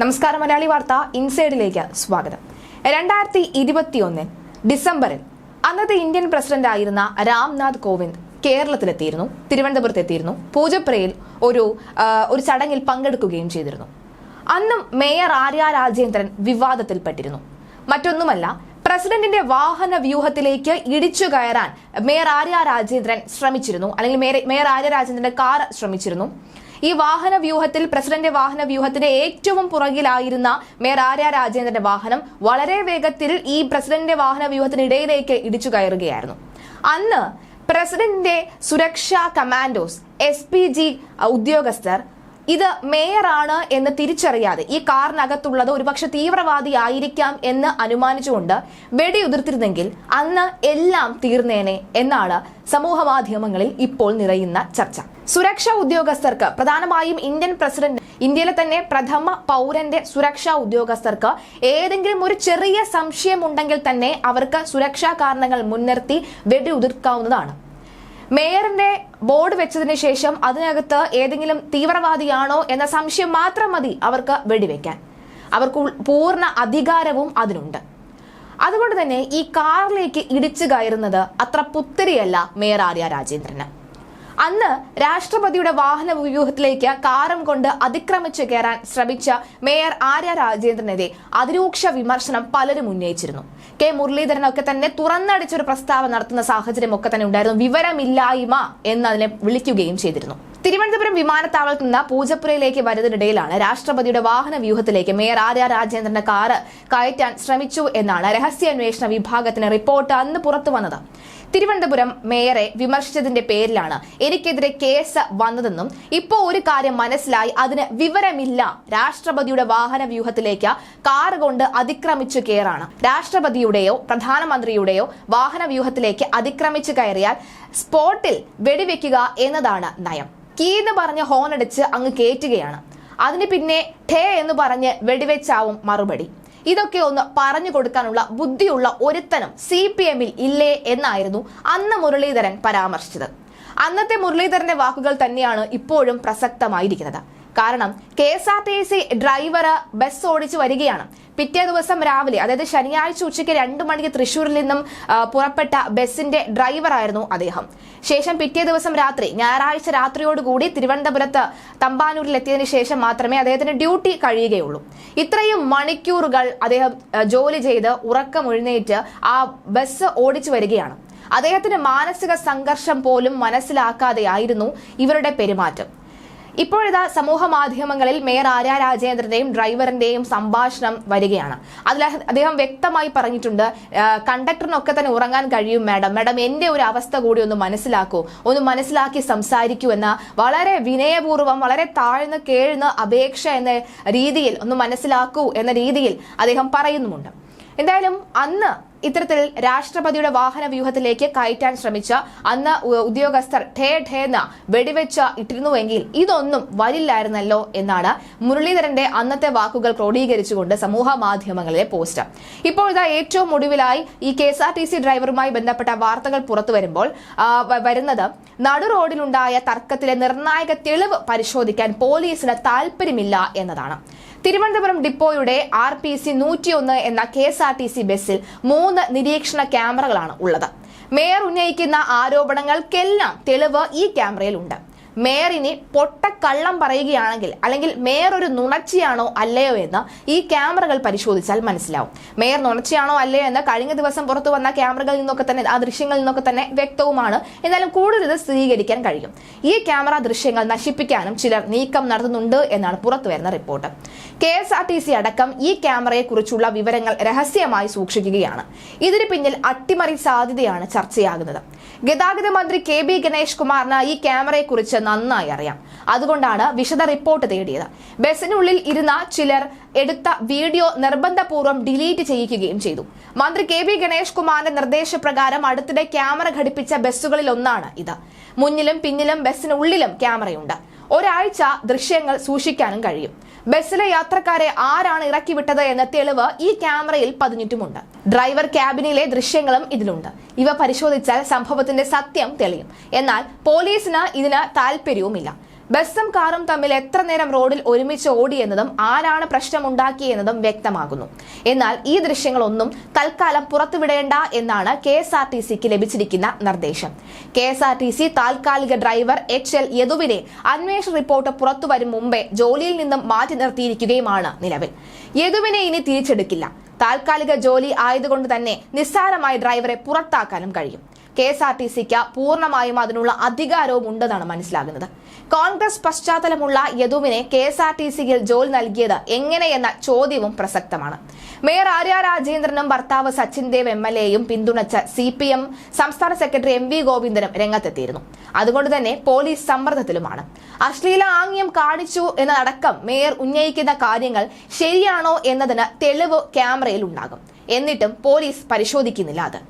നമസ്കാരം മലയാളി വാർത്ത ഇൻസൈഡിലേക്ക് സ്വാഗതം. രണ്ടായിരത്തി ഇരുപത്തിയൊന്നിൽ ഡിസംബറിൽ അന്നത്തെ ഇന്ത്യൻ പ്രസിഡന്റ് ആയിരുന്ന രാംനാഥ് കോവിന്ദ് കേരളത്തിലെത്തിയിരുന്നു തിരുവനന്തപുരത്ത് എത്തിയിരുന്നു പൂജപ്പുരയിൽ ഒരു ഒരു ചടങ്ങിൽ പങ്കെടുക്കുകയും ചെയ്തിരുന്നു. അന്നും മേയർ ആര്യ രാജേന്ദ്രൻ വിവാദത്തിൽപ്പെട്ടിരുന്നു. മറ്റൊന്നുമല്ല പ്രസിഡന്റിന്റെ വാഹന വ്യൂഹത്തിലേക്ക് ഇടിച്ചു കയറാൻ മേയർ ആര്യ രാജേന്ദ്രൻ ശ്രമിച്ചിരുന്നു. അല്ലെങ്കിൽ മേയർ ആര്യ രാജേന്ദ്രന്റെ കാർ ശ്രമിച്ചിരുന്നു. ഈ വാഹന വ്യൂഹത്തിൽ പ്രസിഡന്റ് വാഹന വ്യൂഹത്തിന്റെ ഏറ്റവും പുറകിലായിരുന്ന മേയർ ആര്യ രാജേന്ദ്രന്റെ വാഹനം വളരെ വേഗത്തിൽ ഈ പ്രസിഡന്റിന്റെ വാഹന വ്യൂഹത്തിനിടയിലേക്ക് ഇടിച്ചു കയറുകയായിരുന്നു. അന്ന് പ്രസിഡന്റിന്റെ സുരക്ഷാ കമാൻഡോസ് എസ് പി ജി ഉദ്യോഗസ്ഥർ ഇത് മേയറാണ് എന്ന് തിരിച്ചറിയാതെ ഈ കാറിനകത്തുള്ളത് ഒരുപക്ഷെ തീവ്രവാദി ആയിരിക്കാം എന്ന് അനുമാനിച്ചുകൊണ്ട് വെടിയുതിർത്തിരുന്നെങ്കിൽ അന്ന് എല്ലാം തീർന്നേനെ എന്നാണ് സമൂഹ മാധ്യമങ്ങളിൽ ഇപ്പോൾ നിറയുന്ന ചർച്ച. സുരക്ഷാ ഉദ്യോഗസ്ഥർക്ക് പ്രധാനമായും ഇന്ത്യൻ പ്രസിഡന്റ് ഇന്ത്യയിലെ തന്നെ പ്രഥമ പൗരന്റെ സുരക്ഷാ ഉദ്യോഗസ്ഥർക്ക് ഏതെങ്കിലും ഒരു ചെറിയ സംശയമുണ്ടെങ്കിൽ തന്നെ അവർക്ക് സുരക്ഷാ കാരണങ്ങൾ മുൻനിർത്തി വെടിയുതിർക്കാവുന്നതാണ് മേയറിന്റെ ബോർഡ് വെച്ചതിന് ശേഷം അതിനകത്ത് ഏതെങ്കിലും തീവ്രവാദിയാണോ എന്ന സംശയം മാത്രം മതി അവർക്ക് വെടിവെക്കാൻ അവർക്ക് പൂർണ അധികാരവും അതിനുണ്ട്. അതുകൊണ്ട് തന്നെ ഈ കാറിലേക്ക് ഇടിച്ചു കയറുന്നത് അത്ര പുത്തരിയല്ല മേയർ ആര്യ രാജേന്ദ്രന്. അന്ന് രാഷ്ട്രപതിയുടെ വാഹന വ്യൂഹത്തിലേക്ക് കാറും കൊണ്ട് അതിക്രമിച്ചു കയറാൻ ശ്രമിച്ച മേയർ ആര്യ രാജേന്ദ്രനെതിരെ അതിരൂക്ഷ വിമർശനം പലരും ഉന്നയിച്ചിരുന്നു. കെ മുരളീധരനൊക്കെ തന്നെ തുറന്നടിച്ചൊരു പ്രസ്താവന നടത്തുന്ന സാഹചര്യം ഒക്കെ തന്നെ ഉണ്ടായിരുന്നു. വിവരമില്ലായ്മ എന്ന് അതിനെ വിളിക്കുകയും ചെയ്തിരുന്നു. തിരുവനന്തപുരം വിമാനത്താവളത്തിൽ നിന്ന് പൂജപ്പുരയിലേക്ക് വരുന്നതിനിടയിലാണ് രാഷ്ട്രപതിയുടെ വാഹന വ്യൂഹത്തിലേക്ക് മേയർ ആര്യ രാജേന്ദ്രന്റെ കാറ് കയറ്റാൻ ശ്രമിച്ചു എന്നാണ് രഹസ്യാന്വേഷണ വിഭാഗത്തിന് റിപ്പോർട്ട് അന്ന് പുറത്തു വന്നത്. തിരുവനന്തപുരം മേയറെ വിമർശിച്ചതിന്റെ പേരിലാണ് എനിക്കെതിരെ കേസ് വന്നതെന്നും ഇപ്പോ ഒരു കാര്യം മനസ്സിലായി അതിന് വിവരമില്ല. രാഷ്ട്രപതിയുടെ വാഹന വ്യൂഹത്തിലേക്ക് കാർ കൊണ്ട് അതിക്രമിച്ചു കയറാണ്. രാഷ്ട്രപതിയുടെയോ പ്രധാനമന്ത്രിയുടെയോ വാഹന വ്യൂഹത്തിലേക്ക് അതിക്രമിച്ചു കയറിയാൽ സ്പോട്ടിൽ വെടിവെക്കുക എന്നതാണ് നയം. കീ എന്ന് പറഞ്ഞ് ഹോൺ അടിച്ച് അങ്ങ് കയറ്റുകയാണ് അതിന് പിന്നെ ഠേ എന്ന് പറഞ്ഞ് വെടിവെച്ചാവും മറുപടി. ഇതൊക്കെ ഒന്ന് പറഞ്ഞു കൊടുക്കാനുള്ള ബുദ്ധിയുള്ള ഒരുത്തനും സി പി എമ്മിൽ ഇല്ലേ എന്നായിരുന്നു അന്ന് മുരളീധരൻ പരാമർശിച്ചത്. അന്നത്തെ മുരളീധരന്റെ വാക്കുകൾ തന്നെയാണ് ഇപ്പോഴും പ്രസക്തമായിരിക്കുന്നത്. കാരണം K S R T C driver bus ഓടിച്ചു വരികയാണ്. പിറ്റേ ദിവസം രാവിലെ അതായത് ശനിയാഴ്ച ഉച്ചയ്ക്ക് രണ്ടു മണിക്ക് തൃശൂരിൽ നിന്നും പുറപ്പെട്ട ബസിന്റെ ഡ്രൈവറായിരുന്നു അദ്ദേഹം. ശേഷം പിറ്റേ ദിവസം രാത്രി ഞായറാഴ്ച രാത്രിയോടുകൂടി തിരുവനന്തപുരത്ത് തമ്പാനൂരിൽ എത്തിയതിനു ശേഷം മാത്രമേ അദ്ദേഹത്തിന് ഡ്യൂട്ടി കഴിയുകയുള്ളൂ. ഇത്രയും മണിക്കൂറുകൾ അദ്ദേഹം ജോലി ചെയ്ത് ഉറക്കമൊഴുന്നേറ്റ് ആ ബസ് ഓടിച്ചു വരികയാണ്. അദ്ദേഹത്തിന്റെ മാനസിക സംഘർഷം പോലും മനസ്സിലാക്കാതെയായിരുന്നു ഇവരുടെ പെരുമാറ്റം. ഇപ്പോഴിതാ സമൂഹ മാധ്യമങ്ങളിൽ മേയർ ആര്യ രാജേന്ദ്രന്റെയും ഡ്രൈവറിന്റെയും സംഭാഷണം വരികയാണ്. അതിൽ അദ്ദേഹം വ്യക്തമായി പറഞ്ഞിട്ടുണ്ട് "ആ, കണ്ടക്ടറിനൊക്കെ തന്നെ ഉറങ്ങാൻ കഴിയും മാഡം. മാഡം എന്റെ ഒരു അവസ്ഥ കൂടി ഒന്ന് മനസ്സിലാക്കൂ. ഒന്ന് മനസ്സിലാക്കി സംസാരിക്കൂ എന്ന വളരെ വിനയപൂർവം വളരെ താഴ്ന്ന് കേഴുന്ന അപേക്ഷ എന്ന രീതിയിൽ ഒന്ന് മനസ്സിലാക്കൂ എന്ന രീതിയിൽ അദ്ദേഹം പറയുന്നുമുണ്ട്. എന്തായാലും അന്ന് ഇത്തരത്തിൽ രാഷ്ട്രപതിയുടെ വാഹന വ്യൂഹത്തിലേക്ക് കയറ്റാൻ ശ്രമിച്ച അന്ന് ഉദ്യോഗസ്ഥർ ഠേ ഠേന്ന് വെടിവെച്ച ഇട്ടിരുന്നുവെങ്കിൽ ഇതൊന്നും വരില്ലായിരുന്നല്ലോ എന്നാണ് മുരളീധരന്റെ അന്നത്തെ വാക്കുകൾ ക്രോഡീകരിച്ചുകൊണ്ട് സമൂഹ മാധ്യമങ്ങളിലെ പോസ്റ്റ്. ഇപ്പോൾ ഇതാ ഏറ്റവും ഒടുവിലായി ഈ K S R T C ഡ്രൈവറുമായി ബന്ധപ്പെട്ട വാർത്തകൾ പുറത്തു വരുമ്പോൾ വരുന്നത് നടു റോഡിലുണ്ടായ തർക്കത്തിലെ നിർണായക തെളിവ് പരിശോധിക്കാൻ പോലീസിന് താല്പര്യമില്ല എന്നതാണ്. തിരുവനന്തപുരം ഡിപ്പോയുടെ ആർ പി സി നൂറ്റിയൊന്ന് എന്ന K S R T C ബസ്സിൽ മൂന്ന് നിരീക്ഷണ ക്യാമറകളാണ് ഉള്ളത്. മേയർ ഉന്നയിക്കുന്ന ആരോപണങ്ങൾക്കെല്ലാം തെളിവ് ഈ ക്യാമറയിലുണ്ട്. മേയർ ഇനി പൊട്ടക്കള്ളം പറയുകയാണെങ്കിൽ അല്ലെങ്കിൽ മേയർ ഒരു നുണച്ചിയാണോ അല്ലയോ എന്ന് ഈ ക്യാമറകൾ പരിശോധിച്ചാൽ മനസ്സിലാവും. മേയർ നുണച്ചിയാണോ അല്ലയോ എന്ന് കഴിഞ്ഞ ദിവസം പുറത്തു വന്ന ക്യാമറകളിൽ നിന്നൊക്കെ തന്നെ ആ ദൃശ്യങ്ങളിൽ നിന്നൊക്കെ തന്നെ വ്യക്തവുമാണ്. എന്നാലും കൂടുതൽ ഇത് സ്ഥിരീകരിക്കാൻ കഴിയും. ഈ ക്യാമറ ദൃശ്യങ്ങൾ നശിപ്പിക്കാനും ചിലർ നീക്കം നടത്തുന്നുണ്ട് എന്നാണ് പുറത്തു വരുന്ന report. K S R T C അടക്കം ഈ ക്യാമറയെക്കുറിച്ചുള്ള വിവരങ്ങൾ രഹസ്യമായി സൂക്ഷിക്കുകയാണ്. ഇതിന് പിന്നിൽ അട്ടിമറി സാധ്യതയാണ് ചർച്ചയാകുന്നത്. ഗതാഗത മന്ത്രി കെ ബി ഗണേഷ് കുമാറിന് ഈ ക്യാമറയെ കുറിച്ച് നന്നായി അറിയാം. അതുകൊണ്ടാണ് വിശദ റിപ്പോർട്ട് തേടിയത്. ബസ്സിനുള്ളിൽ ഇരുന്ന ചിലർ എടുത്ത വീഡിയോ നിർബന്ധപൂർവം ഡിലീറ്റ് ചെയ്യിക്കുകയും ചെയ്തു. മന്ത്രി കെ വി ഗണേഷ് കുമാറിന്റെ നിർദ്ദേശപ്രകാരം അടുത്തിടെ ക്യാമറ ഘടിപ്പിച്ച ബസ്സുകളിൽ ഒന്നാണ് ഇത്. മുന്നിലും പിന്നിലും ബസ്സിനുള്ളിലും ക്യാമറയുണ്ട്. ഒരാഴ്ച ദൃശ്യങ്ങൾ സൂക്ഷിക്കാനും കഴിയും. ബസ്സിലെ യാത്രക്കാരെ ആരാണ് ഇറക്കി വിട്ടത് എന്ന തെളിവ് ഈ ക്യാമറയിൽ പതിഞ്ഞിട്ടുമുണ്ട്. ഡ്രൈവർ ക്യാബിനിലെ ദൃശ്യങ്ങളും ഇതിലുണ്ട്. ഇവ പരിശോധിച്ചാൽ സംഭവത്തിന്റെ സത്യം തെളിയും. എന്നാൽ പോലീസിന് ഇതിന് താല്പര്യവുമില്ല ബസ്സും കാറും തമ്മിൽ എത്ര നേരം റോഡിൽ ഒരുമിച്ച് ഓടിയെന്നതും ആരാണ് പ്രശ്നമുണ്ടാക്കിയെന്നതും വ്യക്തമാകുന്നു. എന്നാൽ ഈ ദൃശ്യങ്ങളൊന്നും തൽക്കാലം പുറത്തുവിടേണ്ട എന്നാണ് കെ എസ് ആർ ടി സിക്ക് ലഭിച്ചിരിക്കുന്ന നിർദ്ദേശം. K S R T C താൽക്കാലിക ഡ്രൈവർ എച്ച് എൽ യദുവിനെ അന്വേഷണ റിപ്പോർട്ട് പുറത്തുവരും മുമ്പേ ജോലിയിൽ നിന്നും മാറ്റി നിർത്തിയിരിക്കുകയുമാണ് നിലവിൽ. യദുവിനെ ഇനി തിരിച്ചെടുക്കില്ല. താൽക്കാലിക ജോലി ആയതുകൊണ്ട് തന്നെ നിസ്സാരമായി ഡ്രൈവറെ പുറത്താക്കാനും കഴിയും. കെ എസ് ആർ ടി സിക്ക് പൂർണമായും അതിനുള്ള അധികാരവും ഉണ്ടെന്നാണ് മനസ്സിലാകുന്നത്. കോൺഗ്രസ് പശ്ചാത്തലമുള്ള യദുവിനെ കെ എസ് ആർ ടി സിയിൽ ജോലി നൽകിയത് എങ്ങനെയെന്ന ചോദ്യവും പ്രസക്തമാണ്. മേയർ ആര്യ രാജേന്ദ്രനും ഭർത്താവ് സച്ചിൻ ദേവ് എം എൽ എയും പിന്തുണച്ച സി പി എം സംസ്ഥാന സെക്രട്ടറി എം വി ഗോവിന്ദനും രംഗത്തെത്തിയിരുന്നു. അതുകൊണ്ട് തന്നെ പോലീസ് സമ്മർദ്ദത്തിലുമാണ്. അശ്ലീല ആംഗ്യം കാണിച്ചു എന്നതടക്കം മേയർ ഉന്നയിക്കുന്ന കാര്യങ്ങൾ ശരിയാണോ എന്നതിന് തെളിവ് ക്യാമറയിൽ ഉണ്ടാകും. എന്നിട്ടും പോലീസ് പരിശോധിക്കുന്നില്ല അത്.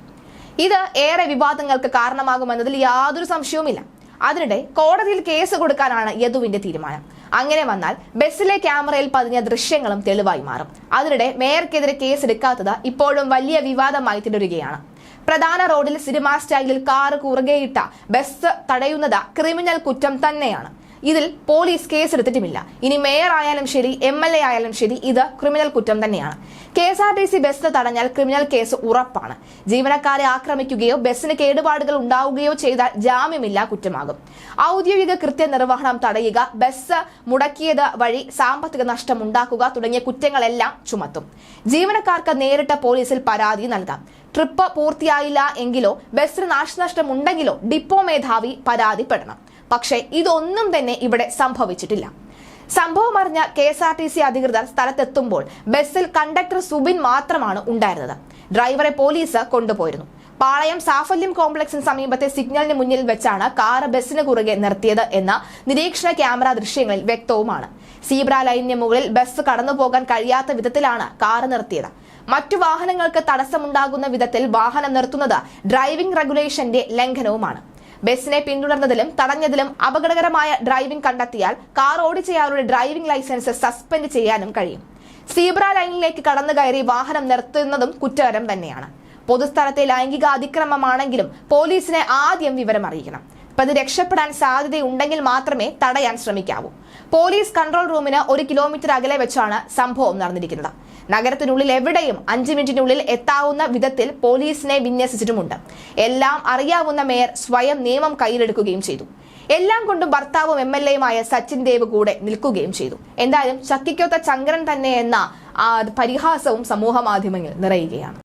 ഇത് ഏറെ വിവാദങ്ങൾക്ക് കാരണമാകുമെന്നതിൽ യാതൊരു സംശയവുമില്ല. അതിനിടെ കോടതിയിൽ കേസ് കൊടുക്കാനാണ് യദുവിന്റെ തീരുമാനം. അങ്ങനെ വന്നാൽ ബസ്സിലെ ക്യാമറയിൽ പതിഞ്ഞ ദൃശ്യങ്ങളും തെളിവായി മാറും. അതിനിടെ മേയർക്കെതിരെ കേസ് എടുക്കാത്തത് ഇപ്പോഴും വലിയ വിവാദമായി തുടരുകയാണ് പ്രധാന റോഡിൽ സിനിമാ സ്റ്റൈലിൽ കാറ് കുറുകെയിട്ട ബസ് തടയുന്നത് ക്രിമിനൽ കുറ്റം തന്നെയാണ്. ഇതിൽ പോലീസ് കേസെടുത്തിട്ടുമില്ല. ഇനി മേയർ ആയാലും ശരി എം എൽ എ ആയാലും ശരി ഇത് ക്രിമിനൽ കുറ്റം തന്നെയാണ്. K S R T C bus തടഞ്ഞാൽ criminal case ഉറപ്പാണ്. ജീവനക്കാരെ ആക്രമിക്കുകയോ ബസ്സിന് കേടുപാടുകൾ ഉണ്ടാവുകയോ ചെയ്താൽ ജാമ്യമില്ല കുറ്റമാകും. ഔദ്യോഗിക കൃത്യനിർവഹണം തടയുക ബസ് മുടക്കിയത് വഴി സാമ്പത്തിക നഷ്ടം ഉണ്ടാക്കുക തുടങ്ങിയ കുറ്റങ്ങളെല്ലാം ചുമത്തും. ജീവനക്കാർക്ക് നേരിട്ട് പോലീസിൽ പരാതി നൽകാം. ട്രിപ്പ് പൂർത്തിയായില്ല എങ്കിലോ ബസ്സിന് നാശനഷ്ടം ഉണ്ടെങ്കിലോ ഡിപ്പോ മേധാവി പരാതിപ്പെടണം. പക്ഷേ ഇതൊന്നും തന്നെ ഇവിടെ സംഭവിച്ചിട്ടില്ല. സംഭവം അറിഞ്ഞ K S R T C അധികൃതർ സ്ഥലത്തെത്തുമ്പോൾ ബസ്സിൽ കണ്ടക്ടർ സുബിൻ മാത്രമാണ് ഉണ്ടായിരുന്നത്. ഡ്രൈവറെ പോലീസ് കൊണ്ടുപോയിരുന്നു. പാളയം സാഫല്യം കോംപ്ലക്സിന് സമീപത്തെ സിഗ്നലിന് മുന്നിൽ വെച്ചാണ് കാറ് ബസ്സിന് കുറുകെ നിർത്തിയത് എന്ന നിരീക്ഷണ ക്യാമറ ദൃശ്യങ്ങളിൽ വ്യക്തവുമാണ്. സീബ്ര ലൈനിന് മുകളിൽ ബസ് കടന്നുപോകാൻ കഴിയാത്ത വിധത്തിലാണ് കാറ് നിർത്തിയത്. മറ്റു വാഹനങ്ങൾക്ക് തടസ്സമുണ്ടാകുന്ന വിധത്തിൽ വാഹനം നിർത്തുന്നത് ഡ്രൈവിംഗ് റെഗുലേഷന്റെ ലംഘനവുമാണ്. ബസ്സിനെ പിന്തുടർന്നതിലും തടഞ്ഞതിലും അപകടകരമായ ഡ്രൈവിംഗ് കണ്ടെത്തിയാൽ കാർ ഓടിച്ചയാളുടെ ഡ്രൈവിംഗ് ലൈസൻസ് സസ്പെൻഡ് ചെയ്യാനും കഴിയും. സീബ്ര ലൈനിലേക്ക് കടന്നു കയറി വാഹനം നിർത്തുന്നതും കുറ്റകരം തന്നെയാണ്. പൊതുസ്ഥലത്തെ ലൈംഗിക അതിക്രമമാണെങ്കിലും പോലീസിനെ ആദ്യം വിവരം അറിയിക്കണം. പ്രതി രക്ഷപ്പെടാൻ സാധ്യതയുണ്ടെങ്കിൽ മാത്രമേ തടയാൻ ശ്രമിക്കാവൂ. പോലീസ് കൺട്രോൾ റൂമിന് ഒരു കിലോമീറ്റർ അകലെ വെച്ചാണ് സംഭവം നടന്നിരിക്കുന്നത്. നഗരത്തിനുള്ളിൽ എവിടെയും അഞ്ച് മിനിറ്റിനുള്ളിൽ എത്താവുന്ന വിധത്തിൽ പോലീസിനെ വിന്യസിച്ചിട്ടുമുണ്ട്. എല്ലാം അറിയാവുന്ന മേയർ സ്വയം നിയമം കയ്യിലെടുക്കുകയും ചെയ്തു. എല്ലാം കൊണ്ടും ഭർത്താവും എം എൽ എയുമായ സച്ചിൻ ദേവ് കൂടെ നിൽക്കുകയും ചെയ്തു. എന്തായാലും ശക്തിക്കൊത്ത ചങ്കരൻ തന്നെ എന്ന പരിഹാസവും സമൂഹ മാധ്യമങ്ങളിൽ നിറയുകയാണ്.